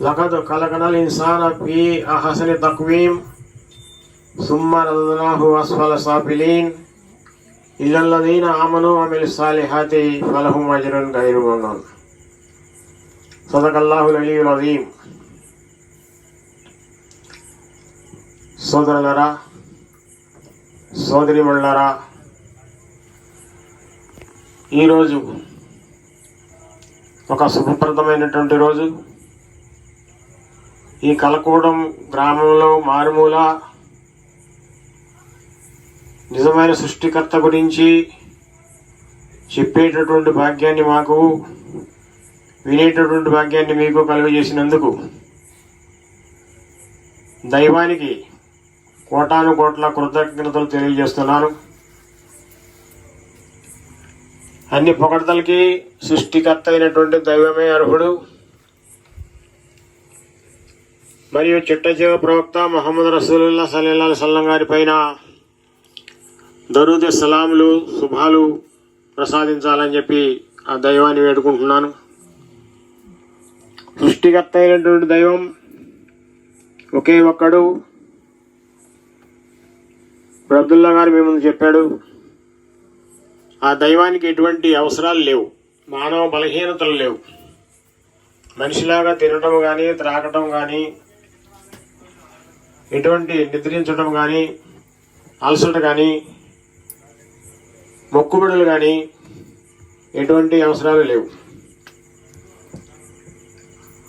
لقد خلقنا الإنسان في أحسن تقويم ثم رددناه أسفل سافلين إلا الذين آمنوا وعملوا الصالحات فلهم أجر غير ممنون صدق الله العلي العظيم సోదరులరా సోదరిమణులరా ఈరోజు ఒక శుభప్రదమైనటువంటి రోజు ఈ కలకూడం గ్రామంలో మారుమూల నిజమైన సృష్టికర్త గురించి చెప్పేటటువంటి భాగ్యాన్ని మాకు వినేటటువంటి భాగ్యాన్ని మీకు కలుగజేసినందుకు దైవానికి కోటాను కోట్ల కృతజ్ఞతలు తెలియజేస్తున్నాను. అన్ని పొగడతలకి సృష్టికర్త అయినటువంటి దైవమే అర్హుడు. మరియు చిట్టజీవ ప్రవక్త మహమ్మద్ రసూలుల్లా సలీల్లా సల్లం గారి పైన దరూద్ సలాములు శుభాలు ప్రసాదించాలని చెప్పి ఆ దైవాన్ని వేడుకుంటున్నాను. సృష్టికర్త అయినటువంటి దైవం ఒకే ఒక్కడు. ఇప్పుడు అబ్దుల్లా గారు మీ ముందు చెప్పాడు ఆ దైవానికి ఎటువంటి అవసరాలు లేవు మానవ బలహీనతలు లేవు. మనిషిలాగా తినటం కానీ త్రాగటం కానీ ఎటువంటి నిద్రించడం కానీ అలసట కానీ మొక్కుబడులు కానీ ఎటువంటి అవసరాలు లేవు.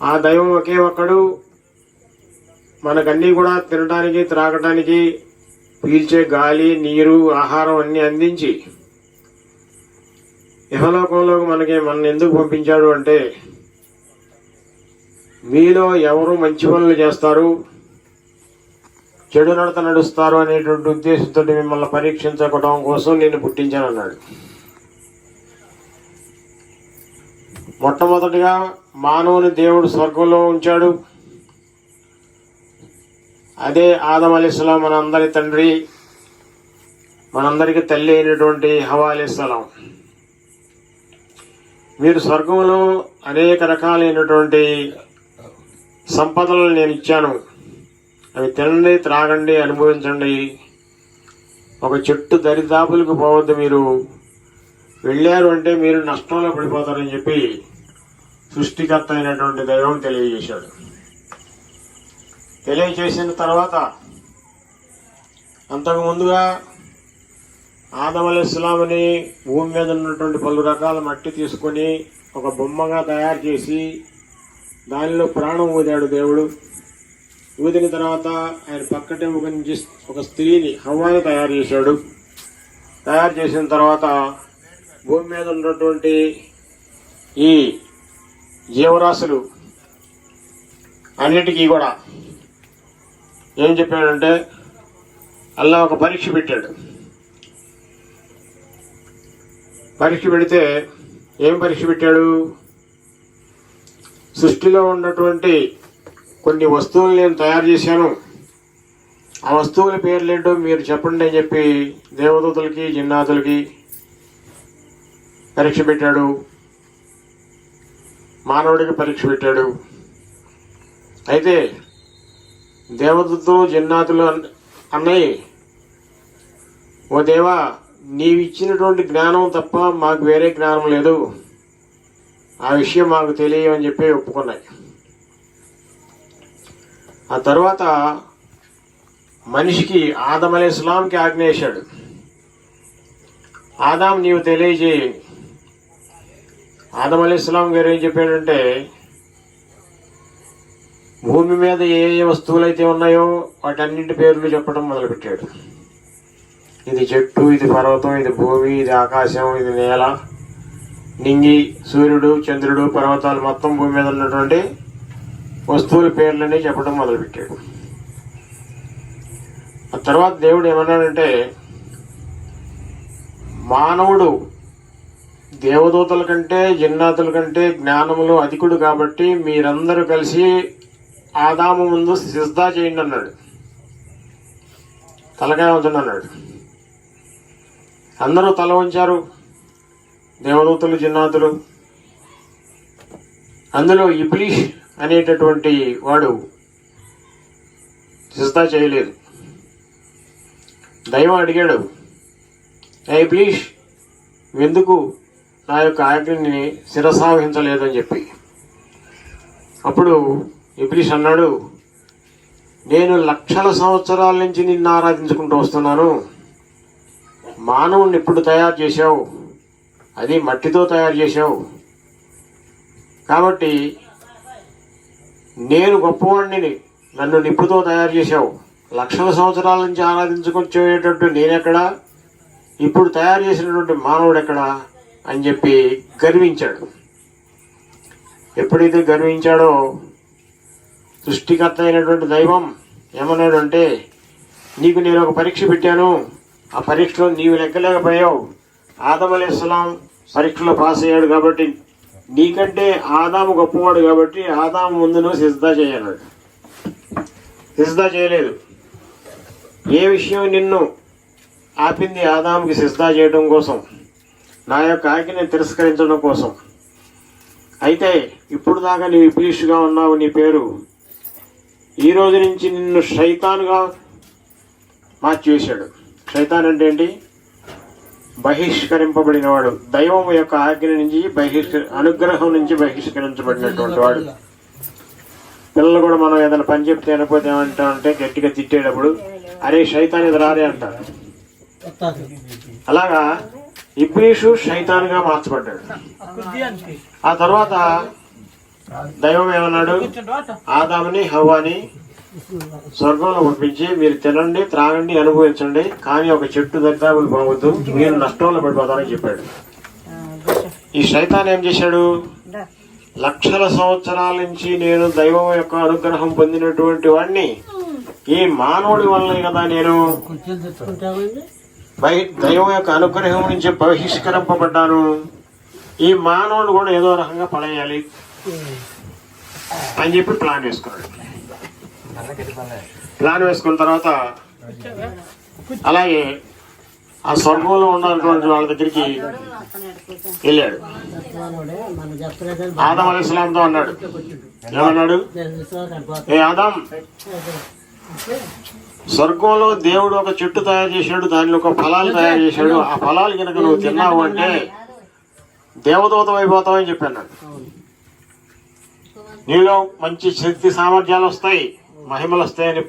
ఆ దైవం ఒకే ఒక్కడు. మనకన్నీ కూడా తినడానికి త్రాగటానికి పీల్చే గాలి నీరు ఆహారం అన్నీ అందించి ఇహలోకంలో మనకి మన ఎందుకు పంపించాడు అంటే మీలో ఎవరు మంచి పనులు చేస్తారు? చెడు నడత నడుస్తారు అనేటువంటి ఉద్దేశంతో మిమ్మల్ని పరీక్షించడం కోసం నేను పుట్టించానన్నాడు. మొట్టమొదటిగా మానవుని దేవుడు స్వర్గంలో ఉంచాడు. అదే ఆదం అలీస్లాం మనందరి తండ్రి మనందరికి తల్లి అయినటువంటి హవా అలీస్లాం మీరు స్వర్గంలో అనేక రకాలైనటువంటి సంపదలను నేను ఇచ్చాను. అవి తినండి త్రాగండి అనుభవించండి. ఒక చెట్టు దరిదాపులకు పోవద్దు మీరు. వెళ్ళారు అంటే మీరు నష్టంలో పడిపోతారని చెప్పి సృష్టికర్త అయినటువంటి దైవం తెలియజేశాడు. తెలియచేసిన తర్వాత అంతకు ముందుగా ఆదం అలీస్లాంని భూమి మీద ఉన్నటువంటి పలు రకాల మట్టి తీసుకొని ఒక బొమ్మగా తయారు చేసి దానిలో ప్రాణం ఊదాడు దేవుడు. ఊదిన తర్వాత ఆయన పక్కటే ఒక నుంచి ఒక స్త్రీని హవ్వాని తయారు చేశాడు. తయారు చేసిన తర్వాత భూమి మీద ఉన్నటువంటి ఈ జీవరాశులు అన్నిటికీ కూడా ఏం చెప్పాడంటే అల్లా ఒక పరీక్ష పెట్టాడు. పరీక్ష పెడితే ఏం పరీక్ష పెట్టాడు? సృష్టిలో ఉన్నటువంటి కొన్ని వస్తువులు నేను తయారు చేశాను. ఆ వస్తువుల పేర్లేంటో మీరు చెప్పండి అని చెప్పి దేవదూతలకి జిన్నాతులకి పరీక్ష పెట్టాడు. మానవుడికి పరీక్ష పెట్టాడు. అయితే దేవదత్తులు జిన్నాతులు అన్- అన్నయ్య ఓ దేవా నీవు ఇచ్చినటువంటి జ్ఞానం తప్ప మాకు వేరే జ్ఞానం లేదు. ఆ విషయం మాకు తెలియని చెప్పి ఒప్పుకున్నాయి. ఆ తర్వాత మనిషికి ఆదం అలీ ఇస్లాంకి ఆజ్ఞ వేశాడు. ఆదాం నీవు తెలియజేయి. ఆదం అలీ ఇస్లాం గారు ఏం చెప్పాడంటే భూమి మీద ఏ ఏ వస్తువులైతే ఉన్నాయో వాటన్నింటి పేర్లు చెప్పడం మొదలుపెట్టాడు. ఇది చెట్టు ఇది పర్వతం ఇది భూమి ఇది ఆకాశం ఇది నేల. నింగి సూర్యుడు చంద్రుడు పర్వతాలు మొత్తం భూమి మీద ఉన్నటువంటి వస్తువుల పేర్లని చెప్పడం మొదలుపెట్టాడు. ఆ తర్వాత దేవుడు ఏమన్నాడంటే మానవుడు దేవదూతల కంటే జిన్నాతుల కంటే జ్ఞానములు అధికుడు కాబట్టి మీరందరూ కలిసి ఆదాము ముందు సిద్ధా చేయండి అన్నాడు. తలకాయ ఉంచండి అన్నాడు. అందరూ తల ఉంచారు దేవదూతలు జిన్నాతులు. అందులో ఇబ్లీష్ అనేటటువంటి వాడు సిద్ధా చేయలేదు. దైవం అడిగాడు ఏ ప్లీజ్ ఎందుకు నా యొక్క ఆజ్ఞని శిరసావహించలేదని చెప్పి? అప్పుడు ఇబ్లీష్ అన్నాడు నేను లక్షల సంవత్సరాల నుంచి నిన్ను ఆరాధించుకుంటూ వస్తున్నాను. మానవుణ్ణి ఇప్పుడు తయారు చేశావు. అది మట్టితో తయారు చేశావు. కాబట్టి నేను గొప్పవాడిని నన్ను నిప్పుతో తయారు చేశావు. లక్షల సంవత్సరాల నుంచి ఆరాధించుకొచ్చేటట్టు నేనెక్కడా? ఇప్పుడు తయారు చేసినటువంటి మానవుడెక్కడా? అని చెప్పి గర్వించాడు. ఎప్పుడైతే గర్వించాడో సృష్టికర్త అయినటువంటి దైవం ఏమన్నాడు అంటే నీకు నేను ఒక పరీక్ష పెట్టాను. ఆ పరీక్షలో నీవు లెక్కలేకపోయావు. ఆదం అలీస్లాం పరీక్షలో పాస్ అయ్యాడు కాబట్టి నీకంటే ఆదాము గొప్పవాడు కాబట్టి ఆదాము ముందు నువ్వు సిద్ధా చేయన్నాడు సిద్ధ చేయలేదు. ఏ విషయం నిన్ను ఆపింది ఆదాముకి సిద్ధ చేయడం కోసం? నా యొక్క ఆజ్ఞని తిరస్కరించడం కోసం. అయితే ఇప్పుడు దాకా నీవు ఇబ్లీష్గా ఉన్నావు నీ పేరు. ఈ రోజు నుంచి నిన్ను శైతానుగా మార్చివేశాడు. శైతాన్ అంటే ఏంటి? బహిష్కరింపబడినవాడు. దైవం యొక్క ఆజ్ఞ నుంచి బహిష్క అనుగ్రహం నుంచి బహిష్కరించబడినటువంటి వాడు. పిల్లలు కూడా మనం ఏదైనా పని చెప్తే అనకపోతే ఏమంటామంటే గట్టిగా తిట్టేటప్పుడు అరే శైతాన్ ఇది రారే అంటారు. అలాగా ఇబ్లీషు శైతాన్గా మార్చబడ్డాడు. ఆ తర్వాత దైవం ఏమన్నాడు? ఆదాముని హవ్వాని స్వర్గంలో పంపించి మీరు తినండి త్రాగండి అనుభవించండి. కానీ ఒక చెట్టు దరిదాపులు పోవద్దు మీరు నష్టంలో పడిపోతారని చెప్పాడు. ఈ శైతాన్ ఏం చేశాడు? లక్షల సంవత్సరాల నుంచి నేను దైవం యొక్క అనుగ్రహం పొందినటువంటి వాడిని ఈ మానవుడి వల్లే కదా నేను దైవం యొక్క అనుగ్రహం నుంచి బహిష్కరింపబడ్డాను. ఈ మానవుడు కూడా ఏదో రకంగా పడేయాలి అని చెప్పి ప్లాన్ వేసుకున్నాడు. ప్లాన్ వేసుకున్న తర్వాత అలాగే ఆ స్వర్గంలో ఉన్నటువంటి వాళ్ళ దగ్గరికి వెళ్ళాడు. ఆదం అలీ ఇస్లాంతో అన్నాడు. ఏమన్నాడు? ఏ ఆదాం స్వర్గంలో దేవుడు ఒక చెట్టు తయారు చేశాడు దానిలో ఒక ఫలాలు తయారు చేశాడు. ఆ ఫలాలు కనుక నువ్వు తిన్నావు అంటే దేవదూతం అయిపోతావని చెప్పాను నీలో మంచి శక్తి సామర్థ్యాలు వస్తాయి. మహిమలు వస్తాయని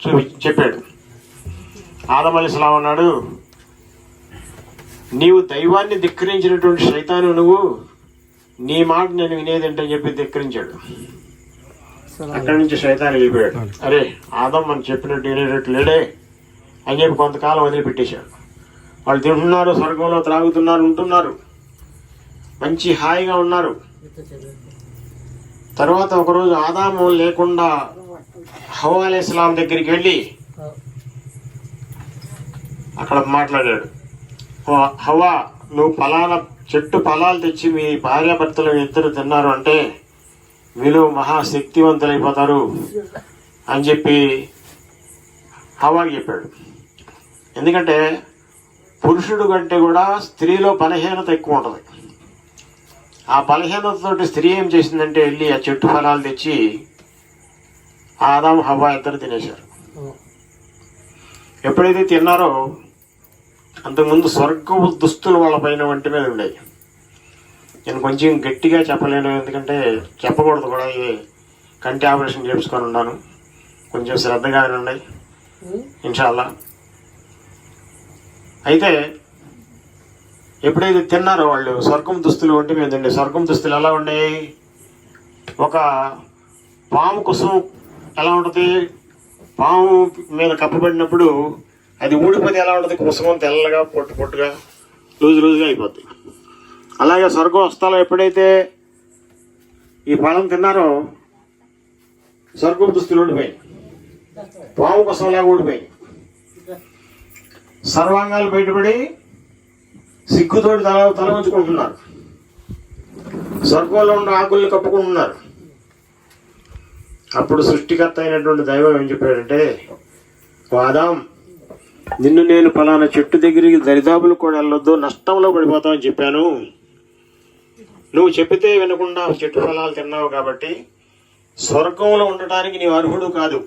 చూపి చెప్పాడు. ఆదం అలీ అన్నాడు నీవు దైవాన్ని ధిక్కరించినటువంటి శైతాను నువ్వు నీ మాట నేను వినేదేంటని చెప్పి ధిక్కరించాడు. అక్కడి నుంచి శైతాన్ వెళ్ళిపోయాడు. అరే ఆదం మనం చెప్పినట్టు వినేటట్టు లేడే అని చెప్పి కొంతకాలం వదిలిపెట్టేశాడు. వాళ్ళు తింటున్నారు స్వర్గంలో త్రాగుతున్నారు ఉంటున్నారు. మంచి హాయిగా ఉన్నారు. తర్వాత ఒకరోజు ఆదాము లేకుండా హవా అలీ ఇస్లాం దగ్గరికి వెళ్ళి అక్కడ మాట్లాడాడు. హవా నువ్వు ఫలాల చెట్టు ఫలాలు తెచ్చి మీ భార్యాభర్తలు ఇద్దరు తిన్నారు అంటే మీలో మహాశక్తివంతులైపోతారు అని చెప్పి హవాకి చెప్పాడు. ఎందుకంటే పురుషుడు కంటే కూడా స్త్రీలో బలహీనత ఎక్కువ ఉంటుంది. ఆ బలహీనతతోటి స్త్రీ ఏం చేసిందంటే వెళ్ళి ఆ చెట్టు ఫలాలు తెచ్చి ఆదాం హవ్వ ఇద్దరు తినేశారు. ఎప్పుడైతే తిన్నారో అంతకుముందు స్వర్గపు దుస్తులు వాళ్ళ పైన వంటి మీద ఉండేవి. నేను కొంచెం గట్టిగా చెప్పలేను ఎందుకంటే చెప్పకూడదు కూడా ఇది కంటి ఆపరేషన్ చేయించుకొని ఉన్నాను. కొంచెం శ్రద్ధగా వినండి. ఇన్షాల్లా. అయితే ఎప్పుడైతే తిన్నారో వాళ్ళు స్వర్గం దుస్తులు ఒంటి మీద ఉండే స్వర్గం దుస్తులు ఎలా ఉండేవి ఒక పాము కుసం ఎలా ఉంటుంది? పాము మీద కప్పబడినప్పుడు అది ఊడిపోతే ఎలా ఉంటుంది? కుసమం తెల్లగా పొట్టు పొట్టుగా లూజు లూజుగా అయిపోద్ది. అలాగే స్వర్గం వస్తాలో ఎప్పుడైతే ఈ పళ్ళం తిన్నారో స్వర్గం దుస్తులు ఊడిపోయి పాము కుసంలాగా ఊడిపోయి సర్వాంగాలు బయటపడి సిగ్గుతోటి తల తల ఉంచుకుంటున్నారు స్వర్గంలో ఉన్న ఆకుల్ని కప్పుకుంటున్నారు. అప్పుడు సృష్టికర్త అయినటువంటి దైవం ఏం చెప్పాడంటే వాదాం నిన్ను నేను ఫలానా చెట్టు దగ్గరికి దరిదాపులు కూడా వెళ్ళొద్దు నష్టంలో పడిపోతామని చెప్పాను. నువ్వు చెప్పితే వినకుండా చెట్టు ఫలాలు తిన్నావు కాబట్టి స్వర్గంలో ఉండటానికి నీవు అర్హుడు కాదు.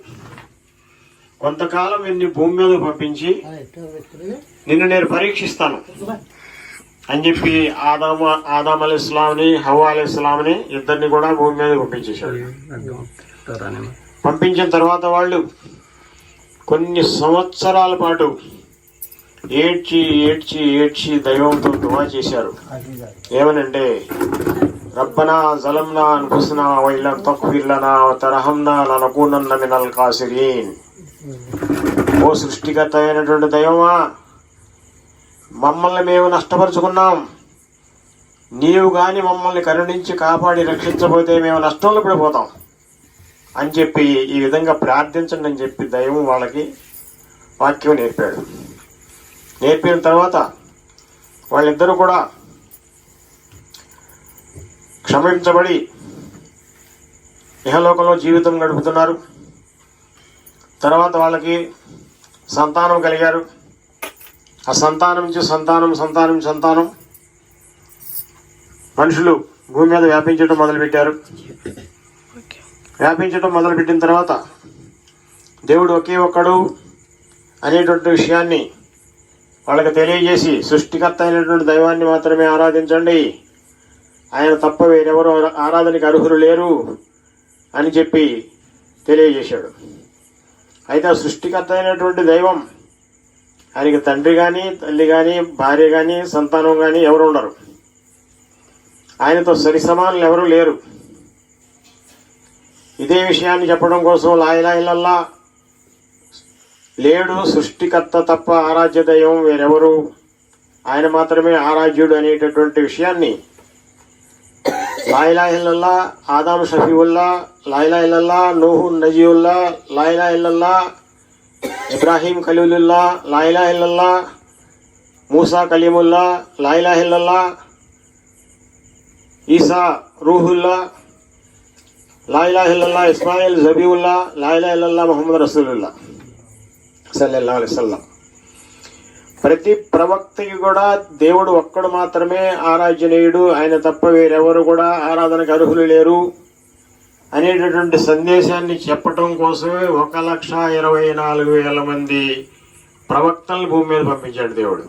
కొంతకాలం నిన్ను భూమి మీద పంపించి నిన్ను నేను పరీక్షిస్తాను అని చెప్పి ఆదామ ఆదాం అలీ ఇస్లాంని హవా అలీ ఇస్లాంని ఇద్దరిని కూడా భూమి మీద పంపించేశాడు. పంపించిన తర్వాత వాళ్ళు కొన్ని సంవత్సరాల పాటు ఏడ్చి ఏడ్చి ఏడ్చి దైవంతో దువా చేశారు. ఏమనంటే రబ్బనా జలంనా అన్ఫుస్నా వైల తక్ఫిర్లనా తరహంనా ననకూనన్న మినల్ కాసిరీన్ ఓ సృష్టికర్త అయినటువంటి దైవమా మమ్మల్ని మేము నష్టపరుచుకున్నాం. నీవు కానీ మమ్మల్ని కరుణించి కాపాడి రక్షించబోతే మేము నష్టంలో పడిపోతాం. అని చెప్పి ఈ విధంగా ప్రార్థించండి అని చెప్పి దైవం వాళ్ళకి వాక్యం నేర్పాడు. నేర్పిన తర్వాత వాళ్ళిద్దరూ కూడా క్షమించబడి ఇహలోకంలో జీవితం గడుపుతున్నారు. తర్వాత వాళ్ళకి సంతానం కలిగారు. ఆ సంతానం నుంచి సంతానం సంతానం సంతానం మనుషులు భూమి మీద వ్యాపించడం మొదలుపెట్టారు. వ్యాపించడం మొదలుపెట్టిన తర్వాత దేవుడు ఒకే ఒక్కడు అనేటువంటి విషయాన్ని వాళ్ళకి తెలియజేసి సృష్టికర్త అయినటువంటి దైవాన్ని మాత్రమే ఆరాధించండి. ఆయన తప్ప వేరెవరు ఆరాధనకి అర్హులు లేరు అని చెప్పి తెలియజేశాడు. అయితే ఆ సృష్టికర్త అయినటువంటి దైవం ఆయనకి తండ్రి కానీ తల్లి కానీ భార్య కానీ సంతానం కానీ ఎవరు ఉండరు. ఆయనతో సరిసమానులు ఎవరు లేరు. ఇదే విషయాన్ని చెప్పడం కోసం లాయిలాయిలల్లా లేడు సృష్టికర్త తప్ప ఆరాధ్య దైవం వేరెవరు? ఆయన మాత్రమే ఆరాధ్యుడు అనేటటువంటి విషయాన్ని లాయిలా ఇల్లల్లా ఆదాం షఫీవుల్లా లాయిలా ఇల్లల్లా నూహు నజీవుల్లా లాయిలా ఇల్లల్లా ఇబ్రాహీం ఖలీలుల్లా లాయిలా ఇల్లల్లా మూసా కలీముల్లా లాయిలా ఇల్లల్లా ఈసా రూహుల్లా లాయిలా హిల్లల్లా ఇస్మాయిల్ జబీవుల్లా లాయిలా హిల్లల్లా మహమ్మద్ రసూలుల్లా సల్లెల్లా అలిసల్లా ప్రతి ప్రవక్తకి కూడా దేవుడు ఒక్కడు మాత్రమే ఆరాధ్యనీయుడు ఆయన తప్ప వేరెవరు కూడా ఆరాధనకు అర్హులు లేరు. అనేటటువంటి సందేశాన్ని చెప్పటం కోసమే ఒక లక్ష ఇరవై నాలుగు వేల మంది ప్రవక్తలను భూమి మీద పంపించాడు దేవుడు.